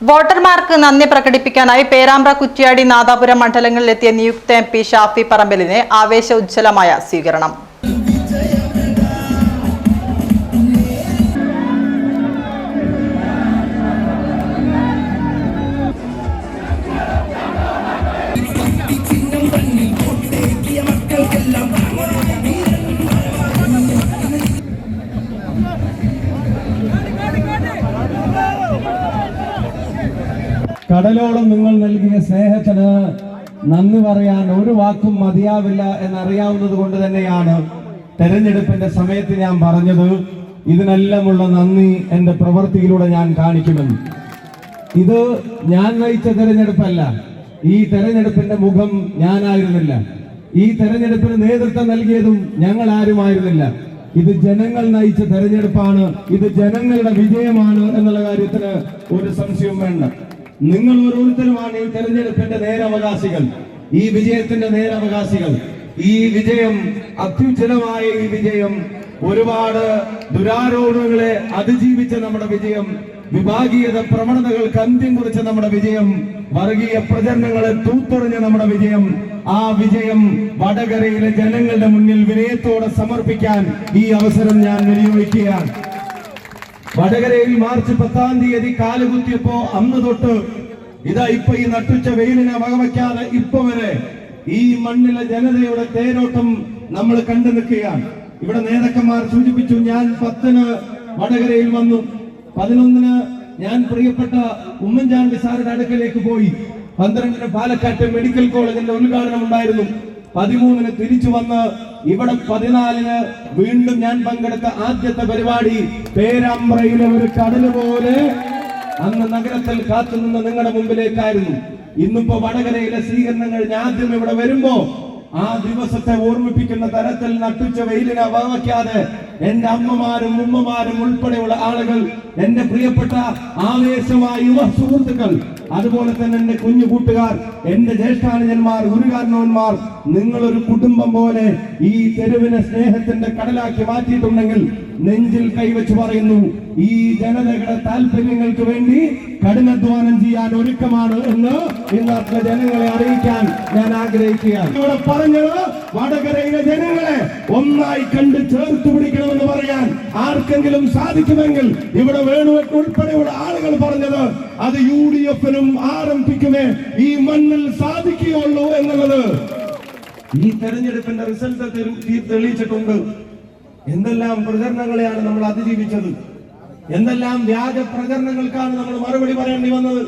വോട്ടർമാർക്ക് നന്ദി പ്രകടിപ്പിക്കാനായി പേരാമ്പ്ര കുറ്റ്യാടി നാദാപുരം മണ്ഡലങ്ങളിലെത്തിയ നിയുക്ത എം പി ഷാഫി പറമ്പലിന് ആവേശ ഉജ്ജ്വലമായ സ്വീകരണം. കടലോളം നിങ്ങൾ നൽകിയ സ്നേഹത്തിന് നന്ദി പറയാൻ ഒരു വാക്കും മതിയാവില്ല എന്നറിയാവുന്നത് കൊണ്ട് തന്നെയാണ് തെരഞ്ഞെടുപ്പിന്റെ സമയത്ത് ഞാൻ പറഞ്ഞത്. ഇതിനെല്ലാമുള്ള നന്ദി എന്റെ പ്രവൃത്തിയിലൂടെ ഞാൻ കാണിക്കുമെന്ന് ഇത് ഞാൻ നയിച്ച തെരഞ്ഞെടുപ്പല്ല. ഈ തെരഞ്ഞെടുപ്പിന്റെ മുഖം ഞാനായിരുന്നില്ല. ഈ തെരഞ്ഞെടുപ്പിന് നേതൃത്വം നൽകിയതും ഞങ്ങൾ ആരുമായിരുന്നില്ല. ഇത് ജനങ്ങൾ നയിച്ച തെരഞ്ഞെടുപ്പാണ്. ഇത് ജനങ്ങളുടെ വിജയമാണ് എന്നുള്ള കാര്യത്തിന് ഒരു സംശയവും വേണ്ട. നിങ്ങൾ ഓരോരുത്തരുമാണ് ഈ തെരഞ്ഞെടുപ്പിന്റെ നേരവകാശികൾ ഈ വിജയത്തിന്റെ നേരവകാശികൾ. ഈ വിജയം അത്യുജ്ജലമായ ഈ വിജയം ഒരുപാട് ദുരാരോപണങ്ങളെ അതിജീവിച്ച നമ്മുടെ വിജയം വിഭാഗീയത പ്രവണതകൾക്ക് അന്ത്യം കുറിച്ച നമ്മുടെ വിജയം വർഗീയ പ്രചരണങ്ങളെ തൂത്തെറിഞ്ഞ നമ്മുടെ വിജയം ആ വിജയം വടകരയിലെ ജനങ്ങളുടെ മുന്നിൽ വിനയത്തോടെ സമർപ്പിക്കാൻ ഈ അവസരം ഞാൻ വിനിയോഗിക്കുകയാണ്. വടകരയിൽ മാർച്ച് പത്താം തീയതി കാലുകുത്തിയപ്പോ അന്ന് തൊട്ട് ഇതാ ഇപ്പൊ ഈ നട്ടുച്ച വെയിലിനെ വകവയ്ക്കാതെ ഇപ്പൊ വരെ ഈ മണ്ണിലെ ജനതയുടെ തേരോട്ടം നമ്മൾ കണ്ടു നിൽക്കുകയാണ്. ഇവിടെ നേതാക്കന്മാർ സൂചിപ്പിച്ചു ഞാൻ പത്തിന് വടകരയിൽ വന്നു. പതിനൊന്നിന് ഞാൻ പ്രിയപ്പെട്ട ഉമ്മൻചാണ്ടി സാറിന്റെ അടുക്കലേക്ക് പോയി. പന്ത്രണ്ടിന് പാലക്കാട്ട് മെഡിക്കൽ കോളേജിന്റെ ഉദ്ഘാടനം ഉണ്ടായിരുന്നു. പതിമൂന്നിന് തിരിച്ചു വന്ന് ഇവിടെ പതിനാലിന് വീണ്ടും ഞാൻ പങ്കെടുത്ത ആദ്യത്തെ പരിപാടി പേരാമ്പ്രയിലെ ഒരു കടൽ പോലെ അന്ന് നഗരത്തിൽ കാത്തുനിന്ന് നിങ്ങളുടെ മുമ്പിലേക്കായിരുന്നു. ഇന്നിപ്പോ വടകരയിലെ സ്വീകരണം ഞാൻ ആദ്യം ഇവിടെ വരുമ്പോ ആ ദിവസത്തെ ഓർമ്മിപ്പിക്കുന്ന തരത്തിൽ നട്ടുച്ച വെയിലിനെ വകവയ്ക്കാതെ എന്റെ അമ്മമാരും ഉമ്മമാരും ഉൾപ്പെടെയുള്ള ആളുകൾ എന്റെ പ്രിയപ്പെട്ട ആവേശമായ യുവ സുഹൃത്തുക്കൾ അതുപോലെ തന്നെ എന്റെ കുഞ്ഞു കൂട്ടുകാർ എന്റെ ജ്യേഷ്ഠാനുജന്മാർ ഗുരുകാരണവന്മാർ നിങ്ങളൊരു കുടുംബം പോലെ ഈ തെരുവിനെ സ്നേഹത്തിന്റെ കടലാക്കി മാറ്റിയിട്ടുണ്ടെങ്കിൽ നെഞ്ചിൽ കൈവച്ച് പറയുന്നു ഈ ജനതയുടെ താല്പര്യങ്ങൾക്ക് വേണ്ടി കഠിനാധ്വാനം ചെയ്യാൻ ഒരുക്കമാണ് എന്ന് ഇന്നത്തെ ജനങ്ങളെ അറിയിക്കാൻ ഞാൻ ആഗ്രഹിക്കുകയാണ്. ഇവിടെ പറഞ്ഞത് വടകരയിലെ ജനങ്ങളെ ഒന്നായി കണ്ട് ചേർത്ത് പിടിക്കണമെന്ന് പറയാൻ ആർക്കെങ്കിലും സാധിക്കുമെങ്കിൽ ഇവിടെ വേണുവെട്ട് ഉൾപ്പെടെയുള്ള ആളുകൾ പറഞ്ഞത് അത് യു ഡി എഫിനും പിക്കുമേ ഈ മണ്ണിൽ സാധിക്കുകയുള്ളൂ എന്നുള്ളത്. ഈ തെരഞ്ഞെടുപ്പിന്റെ റിസൾട്ട് തെളിയിച്ചിട്ടുണ്ട്. എന്തെല്ലാം പ്രചരണങ്ങളെയാണ് നമ്മൾ അതിജീവിച്ചത്? എന്തെല്ലാം വ്യാജ പ്രചരണങ്ങൾക്കാണ് നമ്മൾ മറുപടി പറയേണ്ടി വന്നത്?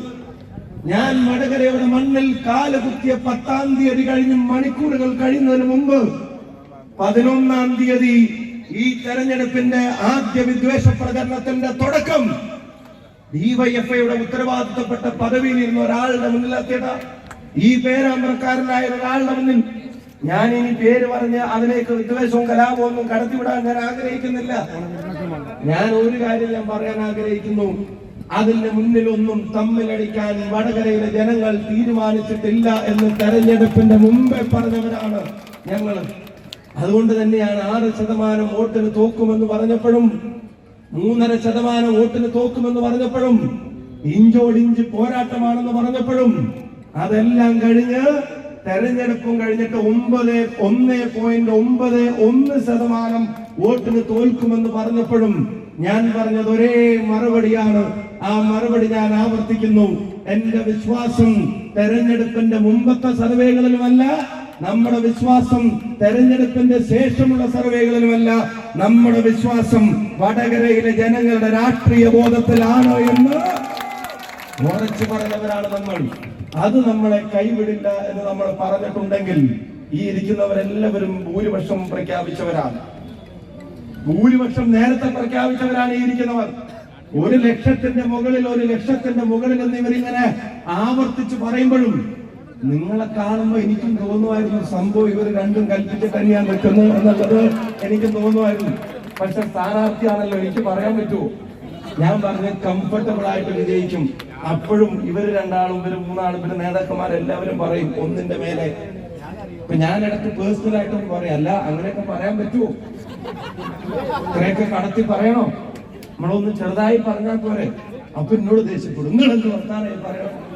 ഞാൻ വടകരയുടെ മണ്ണിൽ കാൽ കുത്തിയ പത്താം തീയതി കഴിഞ്ഞ് മണിക്കൂറുകൾ കഴിയുന്നതിന് മുമ്പ് പതിനൊന്നാം തീയതി ഈ തെരഞ്ഞെടുപ്പിന്റെ ആദ്യ വിദ്വേഷ പ്രചരണത്തിന്റെ തുടക്കം ഡിവൈഎഫ്ഐയുടെ ഉത്തരവാദിത്തപ്പെട്ട പദവിയിൽ ഇരുന്ന ഒരാളുടെ മുന്നിലെത്തിയത. ഈ പേരാമ്പ്രക്കാരനായ ഒരാളുടെ മുന്നിൽ ഞാൻ ഇനി പേര് പറഞ്ഞ് അതിലേക്ക് വിദ്വേഷവും കലാപവും ഒന്നും കടത്തിവിടാൻ ഞാൻ ആഗ്രഹിക്കുന്നില്ല. ഞാൻ ഒരു കാര്യം ഞാൻ പറയാൻ ആഗ്രഹിക്കുന്നു. അതിന്റെ മുന്നിലൊന്നും തമ്മിലടിക്കാൻ വടകരയിലെ ജനങ്ങൾ തീരുമാനിച്ചിട്ടില്ല എന്ന് തെരഞ്ഞെടുപ്പിന്റെ മുമ്പേ പറഞ്ഞവരാണ് ഞങ്ങൾ. അതുകൊണ്ട് തന്നെയാണ് ആറ് ശതമാനം വോട്ടിന് തോക്കുമെന്ന് പറഞ്ഞപ്പോഴും മൂന്നര ശതമാനം വോട്ടിന് തോക്കുമെന്ന് പറഞ്ഞപ്പോഴും ഇഞ്ചോടിഞ്ച് പോരാട്ടമാണെന്ന് പറഞ്ഞപ്പോഴും അതെല്ലാം കഴിഞ്ഞ് തെരഞ്ഞെടുപ്പും കഴിഞ്ഞിട്ട് ഒമ്പത് ഒന്ന് പോയിന്റ് ഒമ്പത് ഒന്ന് ശതമാനം വോട്ടിന് തോൽക്കുമെന്ന് പറഞ്ഞപ്പോഴും ഞാൻ പറഞ്ഞത് ഒരേ മറുപടിയാണ്. ആ മറുപടി ഞാൻ ആവർത്തിക്കുന്നു. എന്റെ വിശ്വാസം തെരഞ്ഞെടുപ്പിന്റെ മുമ്പത്തെ സർവേകളിലുമല്ല നമ്മുടെ വിശ്വാസം തെരഞ്ഞെടുപ്പിന്റെ ശേഷമുള്ള സർവേകളിലുമല്ല. നമ്മുടെ വിശ്വാസം വടകരയിലെ ജനങ്ങളുടെ രാഷ്ട്രീയ ബോധത്തിലാണോ എന്ന് ഉറച്ചു പറഞ്ഞവരാണ് നമ്മൾ. അത് നമ്മളെ കൈവിടില്ല എന്ന് നമ്മൾ പറഞ്ഞിട്ടുണ്ടെങ്കിൽ ഈ ഇരിക്കുന്നവരെല്ലാവരും ഭൂരിപക്ഷം പ്രഖ്യാപിച്ചവരാണ്. ഭൂരിപക്ഷം നേരത്തെ പ്രഖ്യാപിച്ചവരാണ് ഈ ഇരിക്കുന്നവർ. ഒരു ലക്ഷത്തിന്റെ മുകളിൽ ഒരു ലക്ഷത്തിന്റെ മുകളിൽ എന്ന് ഇവരിങ്ങനെ ആവർത്തിച്ച് പറയുമ്പോഴും നിങ്ങളെ കാണുമ്പോ എനിക്കും തോന്നുമായിരുന്നു സംഭവം ഇവർ രണ്ടും കൽപ്പിച്ച് തന്നെയാണ് നിൽക്കുന്നത് എന്നുള്ളത് എനിക്ക് തോന്നുമായിരുന്നു. പക്ഷെ സ്ഥാനാർത്ഥിയാണല്ലോ എനിക്ക് പറയാൻ പറ്റുമോ ഞാൻ പറഞ്ഞ് കംഫർട്ടബിൾ ആയിട്ട് വിജയിക്കും. അപ്പോഴും ഇവർ രണ്ടാളും ഇവർ മൂന്നാളും ഇവർ നേതാക്കന്മാരെല്ലാവരും പറയും ഒന്നിന്റെ മേലെ. ഇപ്പൊ ഞാൻ ഇടയ്ക്ക് പേഴ്സണൽ ആയിട്ടൊന്നും പറയാം. അല്ല അങ്ങനെയൊക്കെ പറയാൻ പറ്റുമോ? ഇത്രയൊക്കെ കടത്തി പറയണോ? നമ്മളൊന്ന് ചെറുതായി പറഞ്ഞാൽ പോരെ. അപ്പൊ എന്നോട് ദേഷ്യപ്പെടും. നിങ്ങൾ എന്ത് വർത്താനായി പറയണം?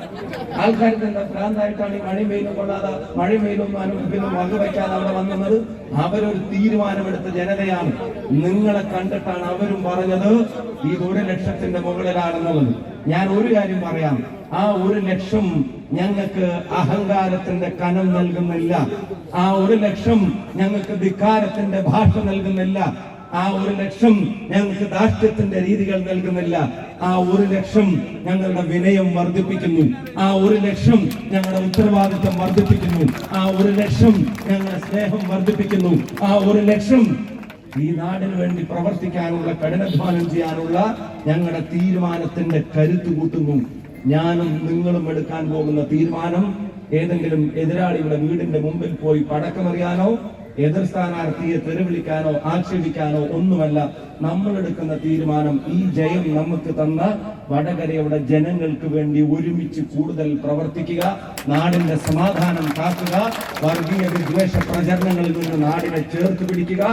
ആൾക്കാർക്ക് എന്താ ഭ്രാന്തായിട്ടാണ് ഈ മഴയും വെയിലും കൊള്ളാതെ മഴയും വെയിലൊന്നും അനുഭവിക്കുന്നു വകവയ്ക്കാതെ അവിടെ വന്നത് അവരൊരു തീരുമാനമെടുത്ത ജനതയാണ്. നിങ്ങളെ കണ്ടിട്ടാണ് അവരും പറഞ്ഞത് ഇത് ഒരു ലക്ഷത്തിന്റെ മുകളിലാണെന്നുള്ളത്. ഞാൻ ഒരു കാര്യം പറയാം. ആ ഒരു ലക്ഷം ഞങ്ങൾക്ക് അഹങ്കാരത്തിന്റെ കനം നൽകുന്നില്ല. ആ ഒരു ലക്ഷം ഞങ്ങൾക്ക് ധിക്കാരത്തിന്റെ ഭാഷ നൽകുന്നില്ല. ആ ഒരു ലക്ഷം ഞങ്ങൾക്ക് ദാഷ്ട്യത്തിന്റെ രീതികൾ നൽകുന്നില്ല. ആ ഒരു ലക്ഷം ഞങ്ങളുടെ വിനയം വർദ്ധിപ്പിക്കുന്നു. ആ ഒരു ലക്ഷം ഞങ്ങളുടെ ഉത്തരവാദിത്വം വർദ്ധിപ്പിക്കുന്നു. ആ ഒരു ലക്ഷം ഞങ്ങളുടെ സ്നേഹം വർദ്ധിപ്പിക്കുന്നു. ആ ഒരു ലക്ഷം ഈ നാടിന് വേണ്ടി പ്രവർത്തിക്കാനുള്ള കഠിനാധ്വാനം ചെയ്യാനുള്ള ഞങ്ങളുടെ തീരുമാനത്തിന്റെ കരുത്ത് കൂട്ടുന്നു. ഞാനും നിങ്ങളും എടുക്കാൻ പോകുന്ന തീരുമാനം ഏതെങ്കിലും എതിരാളിയുടെ വീടിന്റെ മുമ്പിൽ പോയി പടക്കമെറിയാനോ എതിർ സ്ഥാനാർത്ഥിയെ തെരുവിളിക്കാനോ ആക്ഷേപിക്കാനോ ഒന്നുമല്ല നമ്മൾ എടുക്കുന്ന തീരുമാനം ഈ ജയം നമുക്ക് തന്ന വടകരയുടെ ജനങ്ങൾക്ക് വേണ്ടി ഒരുമിച്ച് കൂടുതൽ പ്രവർത്തിക്കുക നാടിന്റെ സമാധാനം കാക്കുക വർഗീയ വിദ്വേഷ പ്രചരണങ്ങളിൽ നിന്ന് നാടിനെ ചേർത്ത് പിടിക്കുക.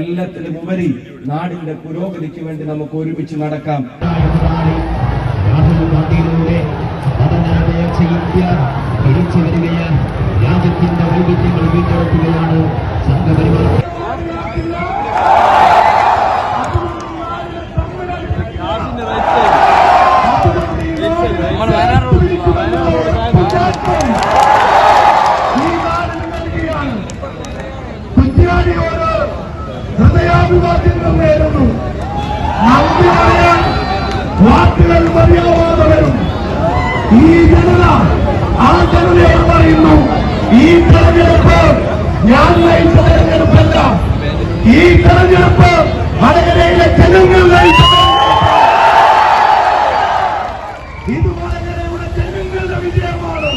എല്ലാത്തിലും ഉപരി നാടിന്റെ പുരോഗതിക്ക് വേണ്ടി നമുക്ക് ഒരുമിച്ച് നടക്കാം. രാജ്യത്തിന്റെ വൈവിധ്യങ്ങൾ വീണ്ടെടുക്കുകയാണ് സംഘപരിവാർ. കുറ്റ്യാടിയോട് ഹൃദയാഭിവാദ്യങ്ങൾ നേരുന്നു വാക്കുകൾ മതിയാവാതെ വരും ഈ ജനത ആ ജനതയോട് പറയുന്നു ഈ തെരഞ്ഞെടുപ്പ് ഞാൻ നയിച്ച തെരഞ്ഞെടുപ്പല്ല. ഈ തെരഞ്ഞെടുപ്പ് വടകരയിലെ ജനങ്ങൾ നയിച്ച ഇത് വടകരയുടെ ജനങ്ങളുടെ വിജയമാണ്.